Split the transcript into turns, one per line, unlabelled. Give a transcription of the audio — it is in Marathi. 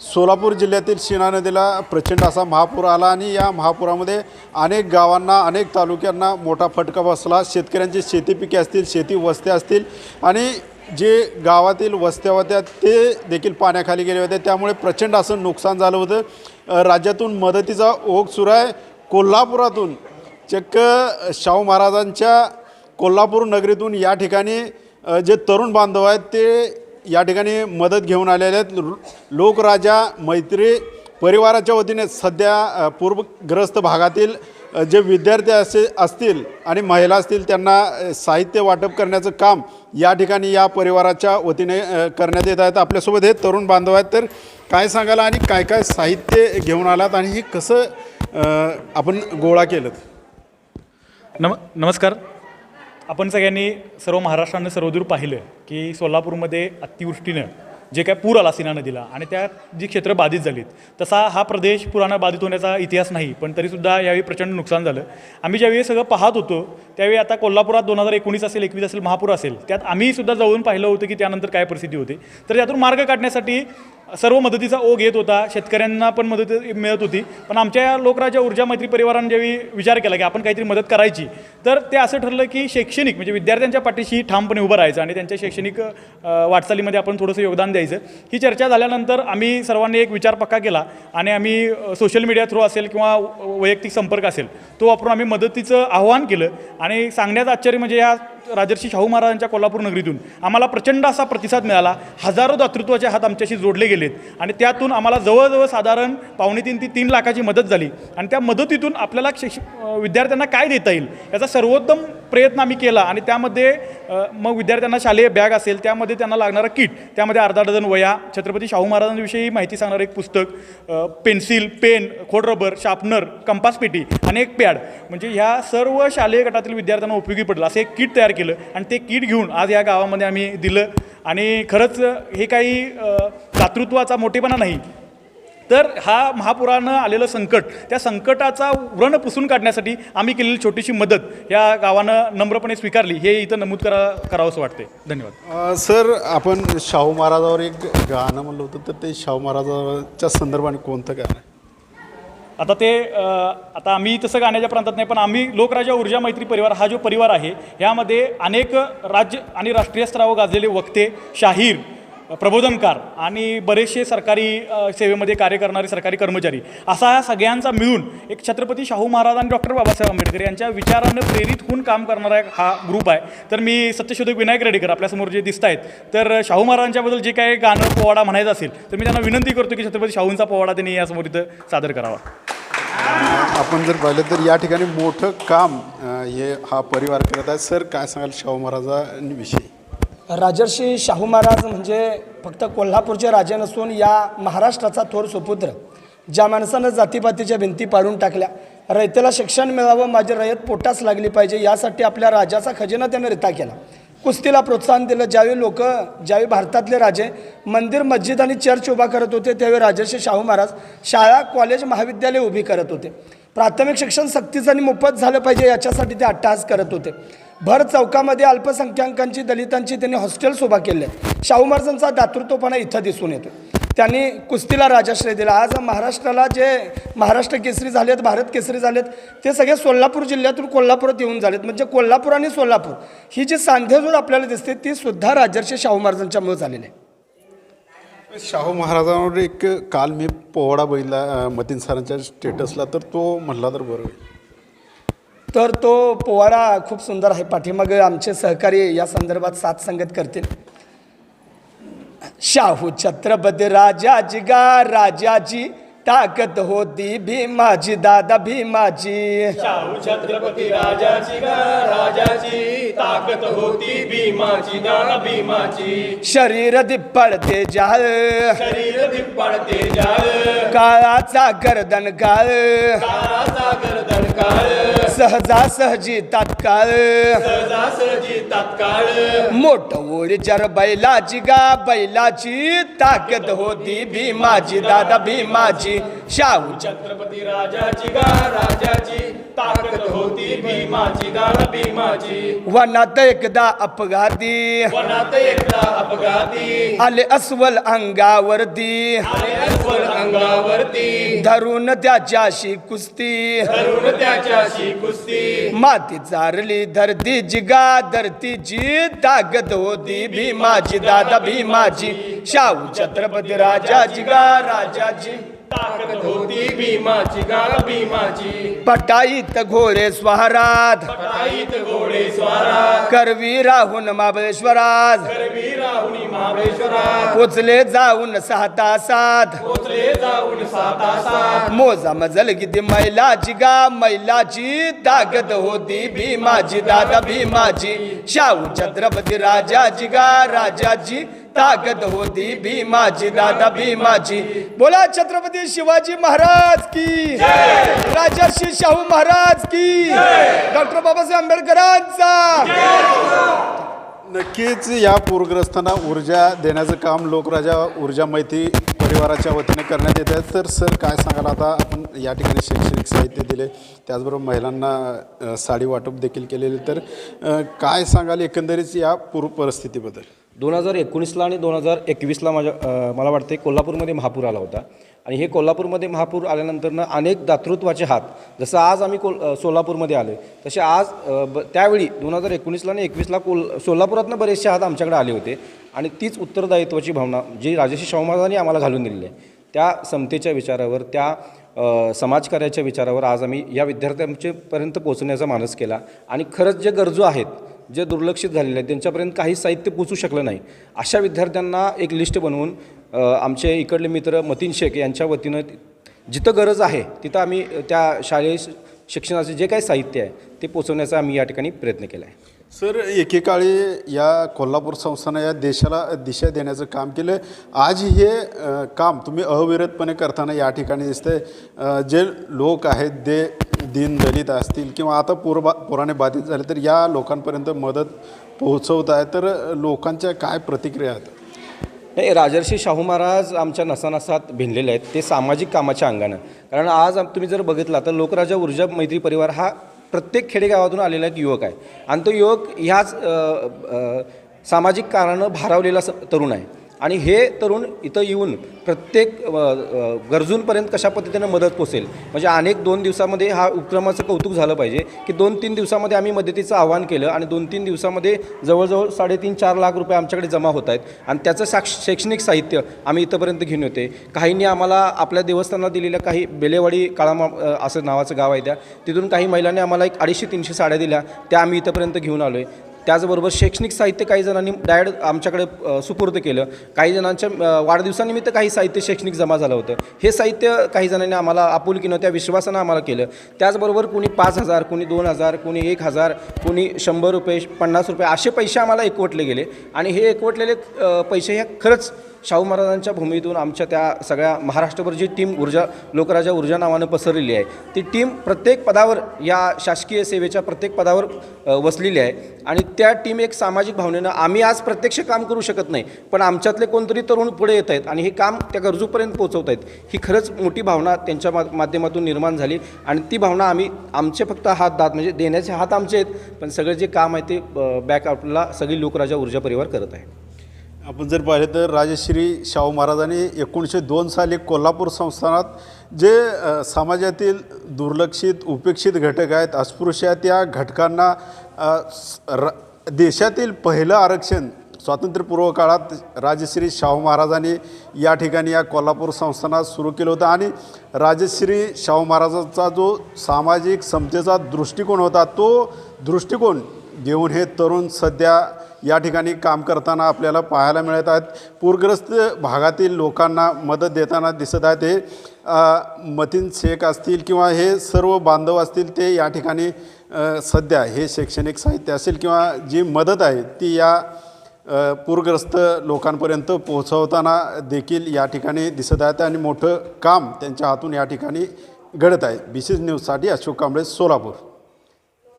सोलापूर जिल्ह्यातील शिना नदीला प्रचंड असा महापूर आला आणि या महापुरामध्ये अनेक गावांना अनेक तालुक्यांना मोठा फटका बसला. शेतकऱ्यांची शेती पिके असतील शेती वस्त्या असतील आणि जे गावातील वस्त्या होत्या ते देखील पाण्याखाली गेले होते. त्यामुळे प्रचंड असं नुकसान झालं होतं. राज्यातून मदतीचा ओघ सुरू आहे. कोल्हापुरातून चक्क शाहू महाराजांच्या कोल्हापूर नगरीतून या ठिकाणी जे तरुण बांधव आहेत ते या ठिकाणी मदत घेऊन आलेले आहेत. लो- लोकराजा मैत्री परिवाराच्या वतीने सध्या पूर्वग्रस्त पूरग्रस्त भागातील जे विद्यार्थी असे असतील आणि महिला असतील त्यांना साहित्य वाटप करण्याचं काम या ठिकाणी या परिवाराच्या वतीने करण्यात येत आहेत आपल्यासोबत हे तरुण बांधव आहेत. तर काय सांगायला आणि काय काय साहित्य घेऊन आलात आणि हे कसं आपण गोळा केलं
नम नमस्कार. आपण सगळ्यांनी सर्व महाराष्ट्रानं सर्वदूर पाहिलं की सोलापूरमध्ये अतिवृष्टीनं जे काय पूर आला सिना नदीला आणि त्या जी क्षेत्र बाधित झालीत तसा हा प्रदेश पुरानं बाधित होण्याचा इतिहास नाही पण तरीसुद्धा यावेळी प्रचंड नुकसान झालं. आम्ही ज्यावेळी सगळं पाहत होतो त्यावेळी आता कोल्हापुरात दोन हजार एकोणीस असेल एकवीस असेल महापूर असेल त्यात आम्हीसुद्धा जाऊन पाहिलं होतं की त्यानंतर काय परिस्थिती होती. तर त्यातून मार्ग काढण्यासाठी सर्व मदतीचा ओघ येत होता. शेतकऱ्यांना पण मदत मिळत होती. पण आमच्या या लोकराज्या ऊर्जा मैत्री परिवारानं ज्यावेळी विचार केला की आपण काहीतरी मदत करायची तर ते असं ठरलं की शैक्षणिक म्हणजे विद्यार्थ्यांच्या पाठीशी ठामपणे उभं राहायचं आणि त्यांच्या शैक्षणिक वाटचालीमध्ये आपण थोडंसं योगदान द्यायचं. ही चर्चा झाल्यानंतर आम्ही सर्वांनी एक विचार पक्का केला आणि आम्ही सोशल मीडिया थ्रू असेल किंवा वैयक्तिक संपर्क असेल तो वापरून आम्ही मदतीचं आव्हान केलं. आणि सांगण्यात आश्चर्य म्हणजे या राजर्षी शाहू महाराजांच्या कोल्हापूर नगरीतून आम्हाला प्रचंड असा प्रतिसाद मिळाला. हजारो दातृत्वाचे हात आमच्याशी जोडले गेलेत. आणि त्यातून आम्हाला जवळजवळ साधारण पावणे तीन तीन लाखाची मदत झाली. आणि त्या मदतीतून आपल्याला शिक्ष विद्यार्थ्यांना काय देता येईल? याचा सर्वोत्तम प्रयत्न आम्ही केला आणि त्यामध्ये मग विद्यार्थ्यांना शालेय बॅग असेल त्यामध्ये त्यांना लागणारं किट त्यामध्ये अर्धा डझन वया छत्रपती शाहू महाराजांविषयी माहिती सांगणारं एक पुस्तक पेन्सिल पेन खोडरबर शार्पनर कंपास पेटी आणि एक पॅड. म्हणजे ह्या सर्व शालेय गटातील विद्यार्थ्यांना उपयोगी पडलं. असं एक किट तयार केलं आणि ते किट घेऊन आज या गावामध्ये आम्ही दिलं. आणि खरंच हे काही अ, दातृत्वाचा मोठेपणा नाही तर हा महापुरानं आलेलं संकट त्या संकटाचा व्रण पुसून काढण्यासाठी आम्ही केलेली छोटीशी मदत या गावानं नम्रपणे स्वीकारली हे इथं नमूद करा करावंसं वाटते धन्यवाद
सर आपण शाहू महाराजावर एक गाणं म्हणलं होतं तर ते शाहू महाराजाच्या संदर्भाने कोणतं गाणं आहे?
आता ते आता आम्ही तसं गाण्याच्या प्रांतात नाही पण आम्ही लोकराजा ऊर्जा मैत्री परिवार हा जो परिवार आहे यामध्ये अनेक राज्य आणि राष्ट्रीय स्तरावर गाजलेले वक्ते शाहीर प्रबोधनकार आणि बरेचसे सरकारी सेवेमध्ये कार्य करणारे सरकारी कर्मचारी असा या सगळ्यांचा मिळून एक छत्रपती शाहू महाराज आणि डॉक्टर बाबासाहेब आंबेडकर यांच्या विचारानं प्रेरित होऊन काम करणारा एक हा ग्रुप आहे. तर मी सत्यशोधक विनायक रेडीकर आपल्यासमोर जे दिसत आहेत तर शाहू महाराजांच्याबद्दल जे काही गाणं पोवाडा म्हणायचं असेल तर मी त्यांना विनंती करतो की छत्रपती शाहूंचा पोवाडा त्यांनी यासमोर इथं सादर करावा.
आपण जर पाहिलं तर या ठिकाणी मोठं काम हे हा परिवार करत आहे. सर काय सांगाल शाहू महाराजांविषयी?
राजर्षी शाहू महाराज म्हणजे फक्त कोल्हापूरचे राजे नसून या महाराष्ट्राचा थोर सुपुत्र ज्या माणसानं जातीपातीच्या भिंती पाडून टाकल्या. रयतेला शिक्षण मिळावं माझी रयत पोटास लागली पाहिजे यासाठी आपल्या राजाचा खजिना त्यानं रिता केला. कुस्तीला प्रोत्साहन दिलं. ज्यावेळी लोक ज्यावेळी भारतातले राजे मंदिर मस्जिद आणि चर्च उभा करत होते त्यावेळी राजर्षी शाहू महाराज शाळा कॉलेज महाविद्यालय उभी करत होते. प्राथमिक शिक्षण सक्तीचं आणि मोफत झालं पाहिजे याच्यासाठी ते अट्टहास करत होते. भर चौकामध्ये अल्पसंख्याकांची दलितांची त्यांनी हॉस्टेल्स उभा केले शाहू महाराजांचा दातृत्वपणा इथं दिसून येतो त्यांनी कुस्तीला राजाश्रय दिला. आज महाराष्ट्राला जे महाराष्ट्र केसरी झालेत भारत केसरी झालेत ते सगळे सोलापूर जिल्ह्यातून कोल्हापुरात येऊन झालेत म्हणजे कोल्हापूर आणि सोलापूर ही जी सांधेजोड आपल्याला दिसते ती सुद्धा राजर्षी शाहू महाराजांच्यामुळे झालेली आहे.
शाहू महाराजांवर एक काल मी पोवाडा बघितला मतीन सरांच्या स्टेटसला तर तो म्हणला तर बरं होईल.
तर तो पोवाडा खूप सुंदर आहे. पाठीमागे आमचे सहकारी या संदर्भात साथ संगत करतील. शाहू छत्रपती राजाची गा राजाची ताकद होती भीमाची दादा भीमाची
शाहू छत्रपती राजाची गा राजाची ताकद होती भीमाची दादा भीमाची
शरीर दिप्पळते जाळ
शरीर दिप्पडते जाळ
काळाचा गर्दन काळ
काळाचा गर्दन काळ
सहजासहजी तात्काळ.
सहजासहजी तात्काळ.
मोठ ओळीचर बैलाची गा बैलाची ताकद होती भीमाची दादा भीमाची शाहू
छत्रपती राजाची गा राजाची ताकद होती भीमाची दादा भीमाची
वनात एकदा अपघाती.
वनात एकदा अपघाती.
आले अस्वल अंगावरती.
आले अस्वल अंगावरती.
धरून त्याच्याशी कुस्ती.
धरून त्याच्याशी कुस्ती
माती चारली धरती जिगा धरतीची ताकद होती भीमाची दादा भीमाची शाहू छत्रपती राजाची गा राजाची
ताकद होती भीमाची गाला भीमाची
पटाईत घोरे स्वारात
पटाईत घोडे स्वारा
करवी राहून महाबळेश्वरात
करवी महाबळेश्वरा
पोचले जाऊन सहा तासात
पोचले जाऊन सात तासात
मोजा मजल किती मैलाची गा मैलाची ताकद होती भीमाची दादा भीमाची शाहू छत्रपती राजाची गा राजाची ताकद होती भीमाची दादा भीमाची बोला छत्रपती शिवाजी महाराज की. राजर्षी शाहू महाराज की. डॉक्टर बाबासाहेब आंबेडकरांचा.
नक्कीच या पूरग्रस्तांना ऊर्जा देण्याचं काम लोकराजा ऊर्जा मैत्री परिवाराच्या वतीने करण्यात येत आहे. तर सर काय सांगाल? आता आपण या ठिकाणी शैक्षणिक साहित्य दिले त्याचबरोबर महिलांना साडी वाटप देखील केलेले. तर काय सांगाल एकंदरीत या पूर परिस्थितीबद्दल?
दोन हजार एकोणीसला आणि दोन हजार एकवीसला माझ्या मला वाटते कोल्हापूरमध्ये महापूर आला होता. आणि हे कोल्हापूरमध्ये महापूर आल्यानंतरनं अनेक दातृत्वाचे हात जसं आज आम्ही कोल सोलापूरमध्ये आलो तसे आज ब त्यावेळी दोन हजार एकोणीसला आणि एकवीसला कोल सोलापुरातनं बरेचसे हात आमच्याकडे आले होते आणि तीच उत्तरदायित्वाची भावना जी राजर्षी शाहू महाराजांनी आम्हाला घालून दिलेली आहे. त्या समतेच्या विचारावर त्या समाजकार्याच्या विचारावर आज आम्ही या विद्यार्थ्यांच्यापर्यंत पोहोचण्याचा मानस केला आणि खरंच जे गरजू आहेत जे दुर्लक्षित झालेले आहेत त्यांच्यापर्यंत काही साहित्य पोचू शकलं नाही अशा विद्यार्थ्यांना एक लिस्ट बनवून आमचे इकडले मित्र मतीन शेख यांच्या वतीनं जिथं गरज आहे तिथं आम्ही त्या शालेय शिक्षणाचे जे काही साहित्य आहे ते पोचवण्याचा आम्ही या ठिकाणी प्रयत्न केला आहे.
सर एकेकाळी या कोल्हापूर संस्थानं या देशाला दिशा देण्याचं काम केलं आज हे काम तुम्ही अविरतपणे करताना या ठिकाणी दिसतंय. जे लोक आहेत दे दीन दलित असतील किंवा आता पूरबा पुराने बाधित झाले तर या लोकांपर्यंत मदत पोहोचवत आहे तर लोकांच्या काय प्रतिक्रिया आहेत?
नाही राजर्षी शाहू महाराज आमच्या नसानसात भिनलेले आहेत ते सामाजिक कामाच्या अंगानं. कारण आज तुम्ही जर बघितला तर लोकराजा ऊर्जा मैत्री परिवार हा प्रत्येक खेडेगावातून आलेला एक युवक आहे. आणि तो युवक ह्याच सामाजिक कारणानं भारावलेला स- तरुण आहे. आणि हे तरुण इथं येऊन प्रत्येक गरजूंपर्यंत कशा पद्धतीनं मदत पोचेल? म्हणजे अनेक दोन दिवसामध्ये हा उपक्रमाचं कौतुक झालं पाहिजे की दोन तीन दिवसामध्ये आम्ही मदतीचं आवाहन केलं आणि दोन तीन दिवसामध्ये जवळजवळ साडेतीन चार लाख रुपये आमच्याकडे जमा होत आहेत. आणि त्याचं साक्ष शैक्षणिक साहित्य आम्ही इथंपर्यंत घेऊन येते काहींनी आम्हाला आपल्या देवस्थानाला दिलेल्या काही बेलेवाडी काळामा असं नावाचं गाव आहे त्या. तिथून काही महिलांनी आम्हाला एक अडीचशे तीनशे साड्या दिल्या. त्या आम्ही इथंपर्यंत घेऊन आलो आहे त्याचबरोबर शैक्षणिक साहित्य काही जणांनी डायरेक्ट आमच्याकडे सुपूर्द केलं. काही जणांच्या वाढदिवसानिमित्त काही साहित्य शैक्षणिक जमा झालं होतं. हे साहित्य काही जणांनी आम्हाला आपुलकीनं त्या विश्वासानं आम्हाला केलं. त्याचबरोबर कुणी पाच हजार कुणी दोन हजार कुणी एक हजार कुणी शंभर रुपये पन्नास रुपये असे पैसे आम्हाला एकवटले गेले. आणि हे एकवटलेले पैसे ह्या खरंच शाहू महाराजांच्या भूमीतून आमच्या त्या सगळ्या महाराष्ट्रभर जी टीम ऊर्जा लोकराजा ऊर्जा नावानं पसरलेली आहे ती टीम प्रत्येक पदावर या शासकीय सेवेच्या प्रत्येक पदावर वसलेली आहे. आणि त्या टीम एक सामाजिक भावनेनं आम्ही आज प्रत्यक्ष काम करू शकत नाही पण आमच्यातले कोणतरी तरुण पुढे येत आहेत आणि हे काम त्या गरजूपर्यंत पोहोचवत आहेत. ही खरंच मोठी भावना त्यांच्या मा माध्यमातून निर्माण झाली आणि ती भावना आम्ही आमचे फक्त हात दात म्हणजे देण्याचे हात आमचे आहेत पण सगळं जे काम आहे ते बॅकआउटला सगळी लोकराजा ऊर्जा परिवार करत आहे.
आपण जर पाहिलं तर राजश्री शाहू महाराजांनी एकोणीसशे दोन साली कोल्हापूर संस्थानात जे समाजातील दुर्लक्षित उपेक्षित घटक आहेत अस्पृश्य त्या घटकांना स- र- देशातील पहिलं आरक्षण स्वातंत्र्यपूर्व काळात राजश्री शाहू महाराजांनी या ठिकाणी या कोल्हापूर संस्थानात सुरू केलं होतं. आणि राजश्री शाहू महाराजांचा जो सामाजिक समतेचा दृष्टिकोन होता तो दृष्टिकोन घेऊन हे तरुण सध्या या ठिकाणी काम करताना आपल्याला पाहायला मिळत आहेत. पूरग्रस्त भागातील लोकांना मदत देताना दिसत आहेत. हे मतीन शेख असतील किंवा हे सर्व बांधव असतील ते या ठिकाणी सध्या हे शैक्षणिक साहित्य असेल किंवा जी मदत आहे ती या पूरग्रस्त लोकांपर्यंत पोहोचवताना देखील या ठिकाणी दिसत आहेत आणि मोठं काम त्यांच्या हातून या ठिकाणी घडत आहे. बी सी न्यूजसाठी अशोक कांबळे सोलापूर.